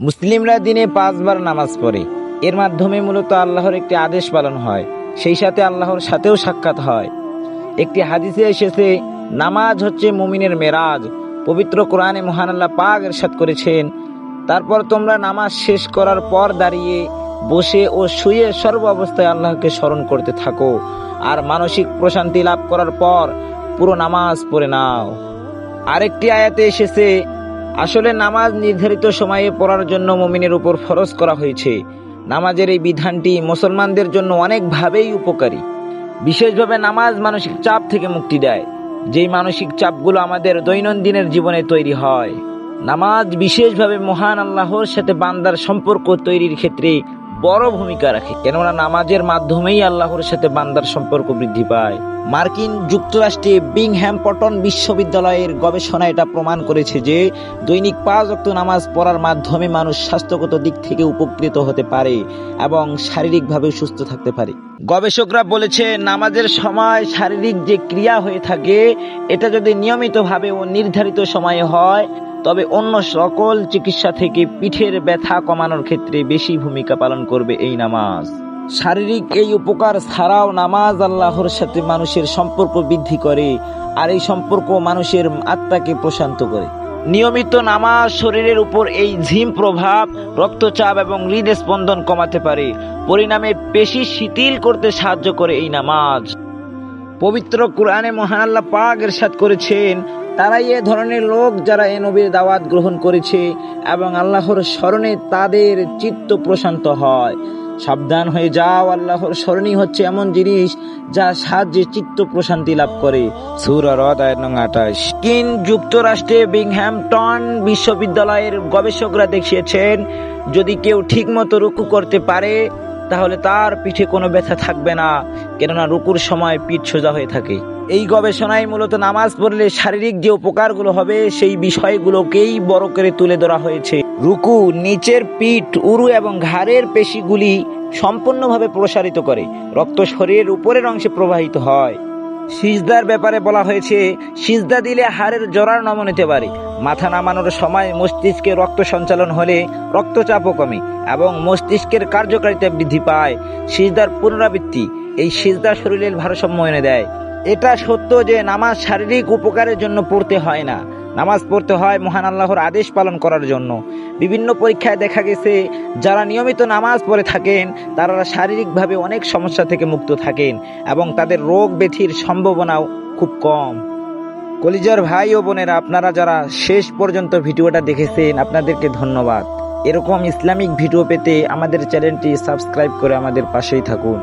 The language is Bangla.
মুসলিমরা দিনে পাঁচবার নামাজ পড়ে। এর মাধ্যমে মূলত আল্লাহর একটি আদেশ পালন হয়। সেই সাথে আল্লাহর সাথেও সাক্ষাৎ হয়। একটি হাদিসে এসেছে, নামাজ হচ্ছে মুমিনের মেরাজ। পবিত্র কোরআনে মহান আল্লাহ পাক এরশাদ করেছেন। তারপর তোমরা নামাজ শেষ করার পর দাঁড়িয়ে বসে ও শুয়ে সর্ব অবস্থায় আল্লাহকে স্মরণ করতে থাকো। আর মানসিক প্রশান্তি লাভ করার পর পুরো নামাজ পড়ে নাও। আরেকটি আয়াতে এসেছে আসলে নামাজ নির্ধারিত সময়ে পড়ার জন্য মমিনের উপর ফরজ করা হয়েছে। নামাজের এই বিধানটি মুসলমানদের জন্য অনেকভাবেই উপকারী। বিশেষভাবে নামাজ মানসিক চাপ থেকে মুক্তি দেয়। যেই মানসিক চাপগুলো আমাদের দৈনন্দিনের জীবনে তৈরি হয়। নামাজ বিশেষভাবে মহান আল্লাহর সাথে বান্দার সম্পর্ক তৈরির ক্ষেত্রে বড় ভূমিকা রাখে। কেননা নামাজের মাধ্যমেই আল্লাহর সাথে বান্দার সম্পর্ক বৃদ্ধি পায়। মার্কিন যুক্তরাষ্ট্রে বিংহ্যাম পটন বিশ্ববিদ্যালয়ের গবেষণা এটা প্রমাণ করেছে যে দৈনিক পাঁচ অক্ত নামাজ পড়ার মাধ্যমে মানুষ স্বাস্থ্যগত দিক থেকে উপকৃত হতে পারে এবং শারীরিকভাবে সুস্থ থাকতে পারে। গবেষকরা বলেছে, নামাজের সময় শারীরিক যে ক্রিয়া হয়ে থাকে, এটা যদি নিয়মিতভাবে ও নির্ধারিত সময়ে হয়, তবে অন্য সকল চিকিৎসা থেকে পিঠের ব্যথা কমানোর ক্ষেত্রে বেশি ভূমিকা পালন করবে এই নামাজ। শারীরিক এই উপকার ছাড়াও নামাজ আল্লাহর সাথে মানুষের সম্পর্ক বৃদ্ধি করে, আর এই সম্পর্ক মানুষের আত্মাকে প্রশান্ত করে। নিয়মিত নামাজ শরীরের উপর এই ঝিম প্রভাব, রক্তচাপ এবং হৃদস্পন্দন কমাতে পারে। পরিণামে পেশি শিথিল করতে সাহায্য করে এই নামাজ। পবিত্র কোরআনে মহান আল্লাহ পাক এরশাদ করেছেন, তারাই এ ধরনের লোক যারা এ নবীর দাওয়াত গ্রহণ করেছে এবং আল্লাহর স্মরণে তাদের চিত্ত প্রশান্ত হয়। সাবধান হয়ে যাও, আল্লাহর স্মরণী হচ্ছে এমন জিনিস যা সাহায্যে চিত্ত প্রশান্তি লাভ করে। সুর আয়ের নং আঠাশ। কিন যুক্তরাষ্ট্রে বিংহ্যামটন বিশ্ববিদ্যালয়ের গবেষকরা দেখিয়েছেন, যদি কেউ ঠিকমতো রুকু করতে পারে, তাহলে তার পিঠে কোনো ব্যথা থাকবে না, কেননা রুকুর সময় পিঠ সোজা হয়ে থাকে। এই গবেষণায় মূলত নামাজ পড়লে শারীরিক যে উপকারগুলো হবে, সেই বিষয়গুলোকেই বড় করে তুলে ধরা হয়েছে। রুকু, নিচের পিঠ, উরু এবং ঘাড়ের পেশিগুলি সম্পূর্ণভাবে প্রসারিত করে। রক্ত শরীরের উপরের অংশে প্রবাহিত হয়। সিজদার ব্যাপারে বলা হয়েছে, সিজদা দিলে হাড়ের জোড়ার নমন নিতে পারে। মাথা নামানোর সময় মস্তিষ্কে রক্ত সঞ্চালন হলে রক্তচাপও কমে এবং মস্তিষ্কের কার্যকারিতা বৃদ্ধি পায়। সিজদার পুনরাবৃত্তি, এই সিজদা শরীরের ভারসাম্য এনে দেয়। এটা সত্য যে নামাজ শারীরিক উপকারের জন্য পড়তে হয় না। নামাজ পড়তে হয় মহান আল্লাহর আদেশ পালন করার জন্য। বিভিন্ন পরীক্ষায় দেখা গেছে, যারা নিয়মিত নামাজ পড়ে থাকেন, তারা শারীরিকভাবে অনেক সমস্যা থেকে মুক্ত থাকেন এবং তাদের রোগ ব্যাধির সম্ভাবনাও খুব কম। কলিজার ভাই ও বোনেরা, আপনারা যারা শেষ পর্যন্ত ভিডিওটা দেখেছেন, আপনাদেরকে ধন্যবাদ। এরকম ইসলামিক ভিডিও পেতে আমাদের চ্যানেলটি সাবস্ক্রাইব করে আমাদের পাশেই থাকুন।